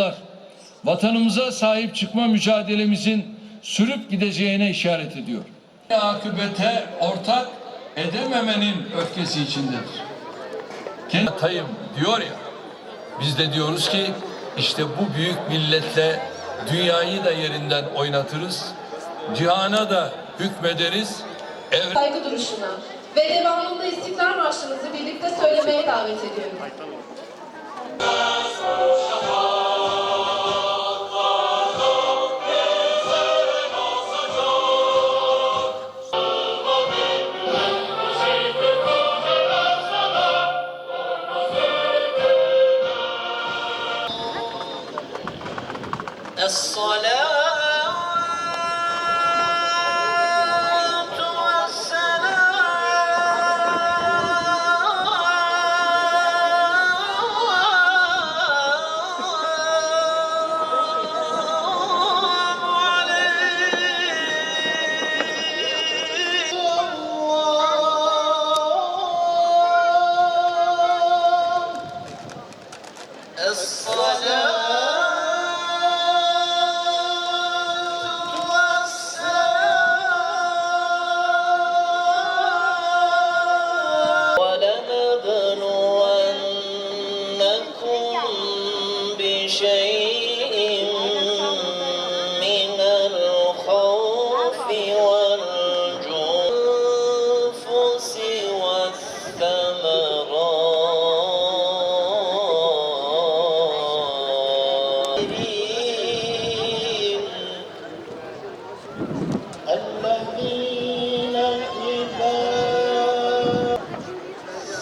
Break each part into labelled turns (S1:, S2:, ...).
S1: toplantılar vatanımıza sahip çıkma mücadelemizin sürüp gideceğine işaret ediyor. Akıbete ortak edememenin öfkesi içindedir. Kendi atayım diyor ya, biz de diyoruz ki işte bu büyük milletle dünyayı da yerinden oynatırız, cihana da hükmederiz, evren
S2: saygı duruşuna ve devamında İstiklal Marşımızı birlikte söylemeye davet ediyorum.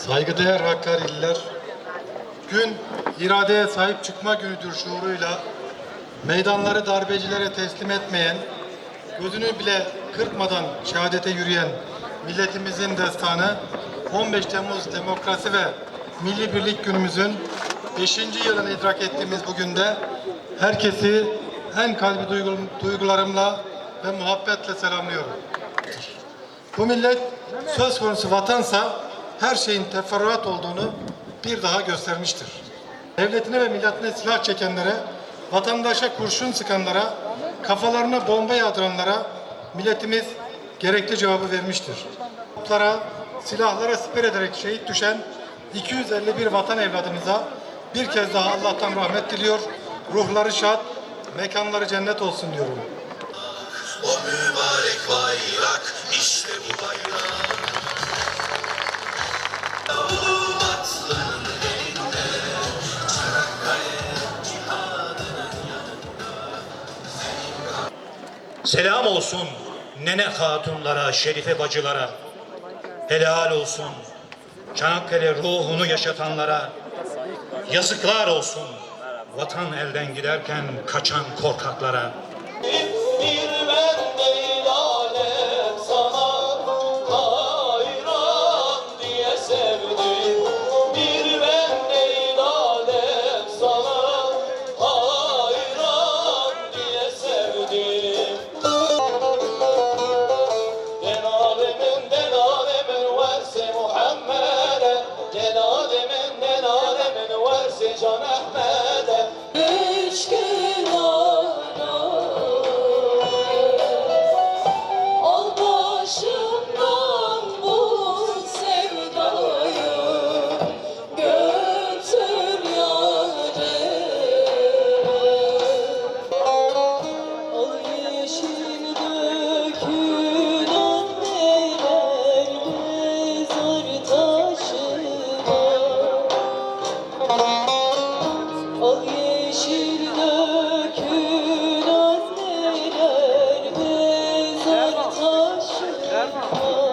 S3: Saygıdeğer Hakkari'liler, gün iradeye sahip çıkma günüdür şuuruyla meydanları darbecilere teslim etmeyen, gözünü bile kırpmadan şehadete yürüyen milletimizin destanı 15 Temmuz Demokrasi ve Milli Birlik Günümüzün 5. yılını idrak ettiğimiz bugün de herkesi en kalbi duygu- duygularımla ve muhabbetle selamlıyorum. Bu millet söz konusu vatansa her şeyin teferruat olduğunu bir daha göstermiştir. Devletine ve milletine silah çekenlere, vatandaşa kurşun sıkanlara, kafalarına bomba yağdıranlara milletimiz gerekli cevabı vermiştir. Toplara, silahlara siper ederek şehit düşen 251 vatan evladımıza bir kez daha Allah'tan rahmet diliyor. Ruhları şad, mekanları cennet olsun diyorum.
S4: O mübarek bayrak işte bu bayrak
S5: Selam olsun nene hatunlara, şerife bacılara. Helal olsun Çanakkale ruhunu yaşatanlara. Yazıklar olsun vatan elden giderken kaçan korkaklara.
S6: Alemin Nam Mô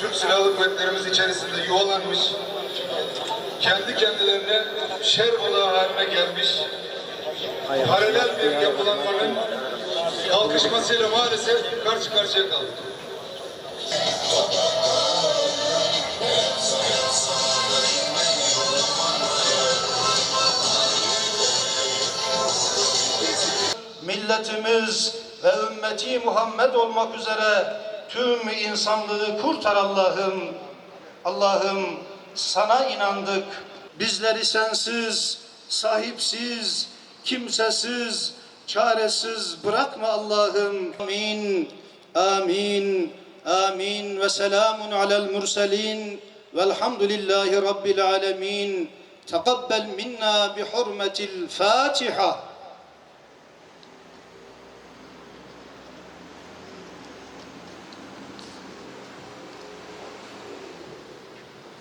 S6: Türk Silahlı
S7: Kuvvetlerimiz içerisinde yuvalanmış, kendi kendilerine şer olağı haline gelmiş, paralel bir yapılanmanın kalkışmasıyla maalesef karşı karşıya kaldık.
S8: Milletimiz ve ümmeti Muhammed olmak üzere tüm insanlığı kurtar Allah'ım. Allah'ım sana inandık. Bizleri sensiz, sahipsiz, kimsesiz, çaresiz bırakma Allah'ım. Amin. Amin. Amin. Ve selamun alel murselin. Velhamdülillahi Rabbil alemin. Tekabbel minna bi hurmetil Fatiha.